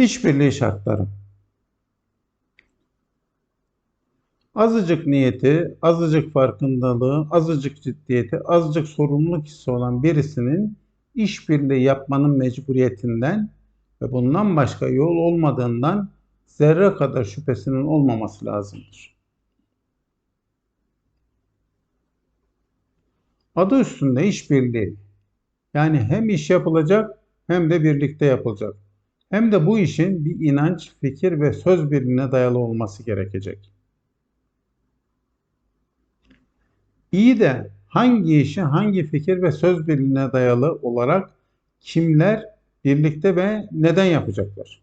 İşbirliği şartları. Azıcık niyeti, azıcık farkındalığı, azıcık ciddiyeti, azıcık sorumluluk hissi olan birisinin işbirliği yapmanın mecburiyetinden ve bundan başka yol olmadığından zerre kadar şüphesinin olmaması lazımdır. Adı üstünde işbirliği. Yani hem iş yapılacak hem de birlikte yapılacak. Hem de bu işin bir inanç, fikir ve söz birliğine dayalı olması gerekecek. İyi de hangi işi hangi fikir ve söz birliğine dayalı olarak kimler birlikte ve neden yapacaklar?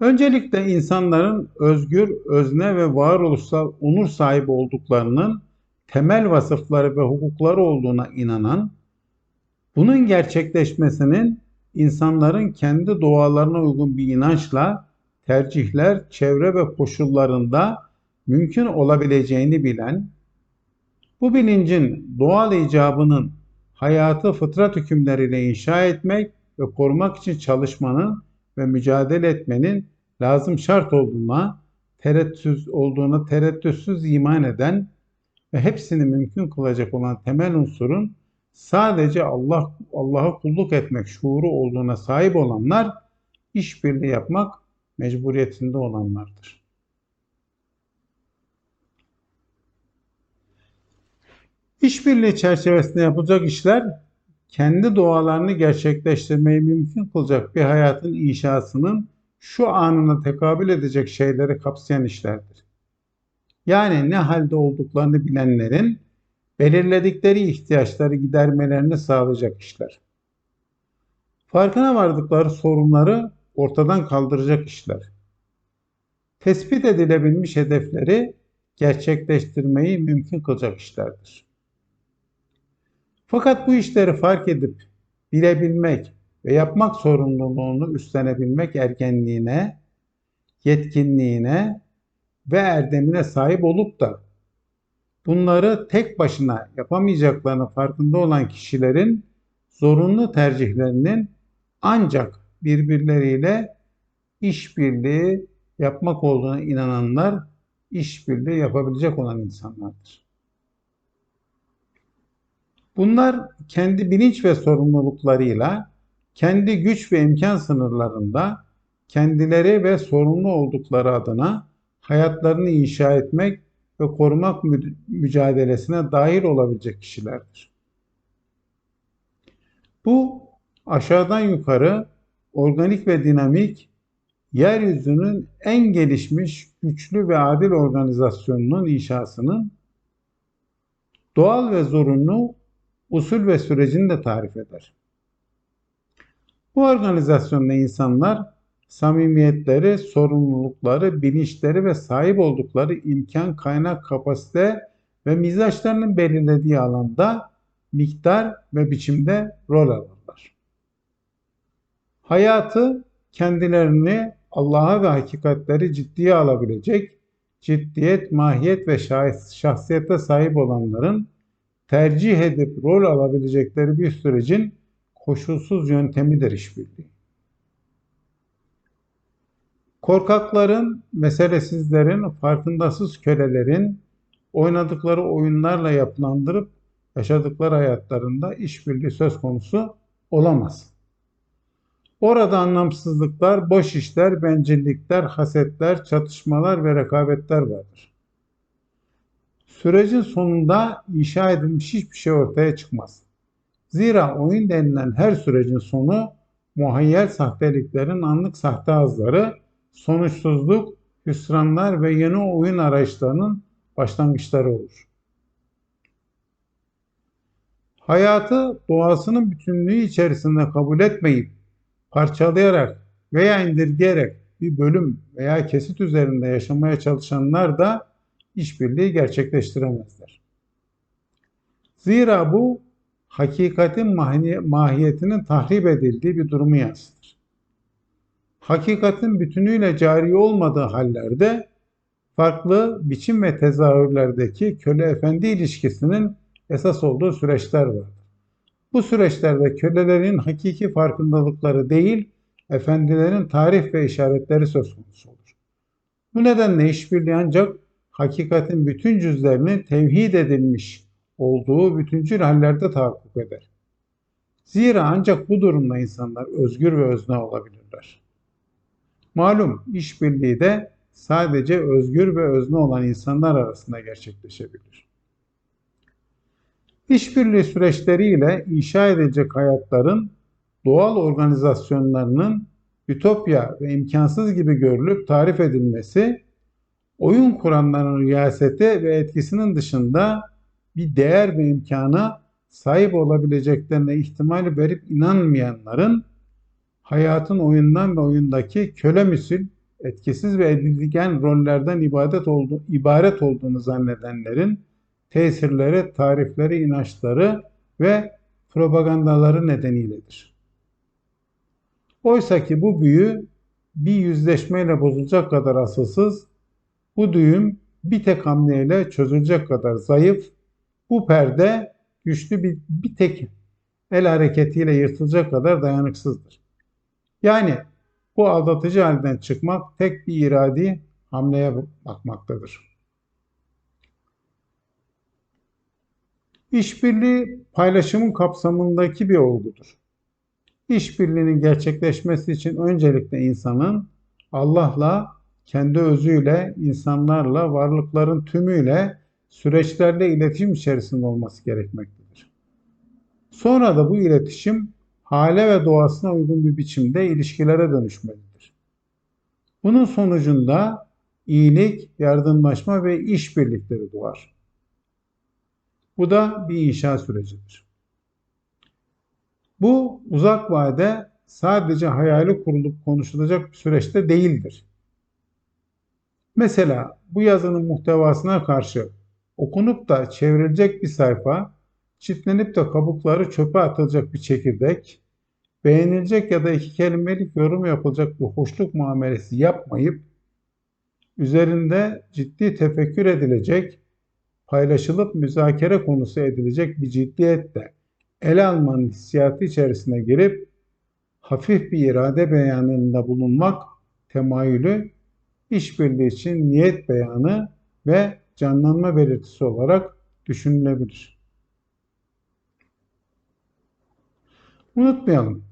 Öncelikle insanların özgür, özne ve varoluşsal onur sahibi olduklarının temel vasıfları ve hukukları olduğuna inanan, bunun gerçekleşmesinin insanların kendi doğalarına uygun bir inançla tercihler, çevre ve koşullarında mümkün olabileceğini bilen, bu bilincin doğal icabının hayatı fıtrat hükümleriyle inşa etmek ve korumak için çalışmanın ve mücadele etmenin lazım şart olduğuna tereddütsüz olduğuna tereddütsüz iman eden ve hepsini mümkün kılacak olan temel unsurun sadece Allah Allah'a kulluk etmek şuuru olduğuna sahip olanlar işbirliği yapmak mecburiyetinde olanlardır. İşbirliği çerçevesinde yapılacak işler kendi doğalarını gerçekleştirmeyi mümkün kılacak bir hayatın inşasının şu anına tekabül edecek şeyleri kapsayan işlerdir. Yani ne halde olduklarını bilenlerin belirledikleri ihtiyaçları gidermelerini sağlayacak işler. Farkına vardıkları sorunları ortadan kaldıracak işler. Tespit edilebilmiş hedefleri gerçekleştirmeyi mümkün kılacak işlerdir. Fakat bu işleri fark edip bilebilmek ve yapmak sorumluluğunu üstlenebilmek ergenliğine, yetkinliğine ve erdemine sahip olup da bunları tek başına yapamayacaklarını farkında olan kişilerin zorunlu tercihlerinin ancak birbirleriyle işbirliği yapmak olduğuna inananlar işbirliği yapabilecek olan insanlardır. Bunlar kendi bilinç ve sorumluluklarıyla kendi güç ve imkan sınırlarında kendileri ve sorumlu oldukları adına hayatlarını inşa etmek ve korumak mü mücadelesine dahil olabilecek kişilerdir. Bu aşağıdan yukarı organik ve dinamik yeryüzünün en gelişmiş, güçlü ve adil organizasyonunun inşasının doğal ve zorunlu usul ve sürecini de tarif eder. Bu organizasyonda insanlar samimiyetleri, sorumlulukları, bilinçleri ve sahip oldukları imkan, kaynak, kapasite ve mizaçlarının belirlediği alanda miktar ve biçimde rol alırlar. Hayatı kendilerini Allah'a ve hakikatleri ciddiye alabilecek ciddiyet, mahiyet ve şahsiyete sahip olanların tercih edip rol alabilecekleri bir sürecin koşulsuz yöntemidir işbirliği. Korkakların, meselesizlerin, farkındasız kölelerin oynadıkları oyunlarla yapılandırıp yaşadıkları hayatlarında işbirliği söz konusu olamaz. Orada anlamsızlıklar, boş işler, bencillikler, hasetler, çatışmalar ve rekabetler vardır. Sürecin sonunda inşa edilmiş hiçbir şey ortaya çıkmaz. Zira oyun denilen her sürecin sonu muhayyel sahteliklerin anlık sahte azları, sonuçsuzluk, hüsranlar ve yeni oyun arayışlarının başlangıçları olur. Hayatı doğasının bütünlüğü içerisinde kabul etmeyip parçalayarak veya indirgeyerek bir bölüm veya kesit üzerinde yaşamaya çalışanlar da işbirliği gerçekleştiremezler. Zira bu hakikatin mahiyetinin tahrip edildiği bir durumu yansıtır. Hakikatin bütünüyle cari olmadığı hallerde farklı biçim ve tezahürlerdeki köle-efendi ilişkisinin esas olduğu süreçler vardır. Bu süreçlerde kölelerin hakiki farkındalıkları değil, efendilerin tarif ve işaretleri söz konusu olur. Bu nedenle işbirliği ancak hakikatin bütün cüzlerinin tevhid edilmiş olduğu bütüncül hallerde tahakkuk eder. Zira ancak bu durumda insanlar özgür ve özne olabilirler. Malum işbirliği de sadece özgür ve özne olan insanlar arasında gerçekleşebilir. İşbirliği süreçleriyle inşa edilecek hayatların doğal organizasyonlarının ütopya ve imkansız gibi görülüp tarif edilmesi, oyun kuranların riyaseti ve etkisinin dışında bir değer ve imkana sahip olabileceklerine ihtimal verip inanmayanların hayatın oyundan ve oyundaki köle müsil, etkisiz ve edilgen rollerden ibadet oldu, ibaret olduğunu zannedenlerin tesirleri, tarifleri, inançları ve propagandaları nedeniyledir. Oysa ki bu büyü bir yüzleşmeyle bozulacak kadar asılsız, bu düğüm bir tek hamleyle çözülecek kadar zayıf, bu perde güçlü bir, bir tek el hareketiyle yırtılacak kadar dayanıksızdır. Yani bu aldatıcı halden çıkmak tek bir iradi hamleye bakmaktadır. İşbirliği paylaşımın kapsamındaki bir olgudur. İşbirliğinin gerçekleşmesi için öncelikle insanın Allah'la, kendi özüyle, insanlarla, varlıkların tümüyle, süreçlerle iletişim içerisinde olması gerekmektedir. Sonra da bu iletişim hale ve doğasına uygun bir biçimde ilişkilere dönüşmelidir. Bunun sonucunda iyilik, yardımlaşma ve işbirlikleri doğar. Bu da bir inşa sürecidir. Bu uzak vade sadece hayali kurulup konuşulacak bir süreçte değildir. Mesela bu yazının muhtevasına karşı okunup da çevrilecek bir sayfa, çitlenip de kabukları çöpe atılacak bir çekirdek, beğenilecek ya da iki kelimelik yorum yapılacak bir hoşluk muamelesi yapmayıp, üzerinde ciddi tefekkür edilecek, paylaşılıp müzakere konusu edilecek bir ciddiyetle ele almanın hissiyatı içerisine girip hafif bir irade beyanında bulunmak temayülü işbirliği için niyet beyanı ve canlanma belirtisi olarak düşünülebilir. Unutmayalım.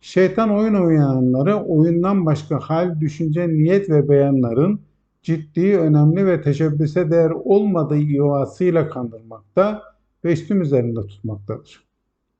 Şeytan oyun oynayanları oyundan başka hal, düşünce, niyet ve beyanların ciddi, önemli ve teşebbüse değer olmadığı ivasıyla kandırmakta ve üstüm üzerinde tutmaktadır.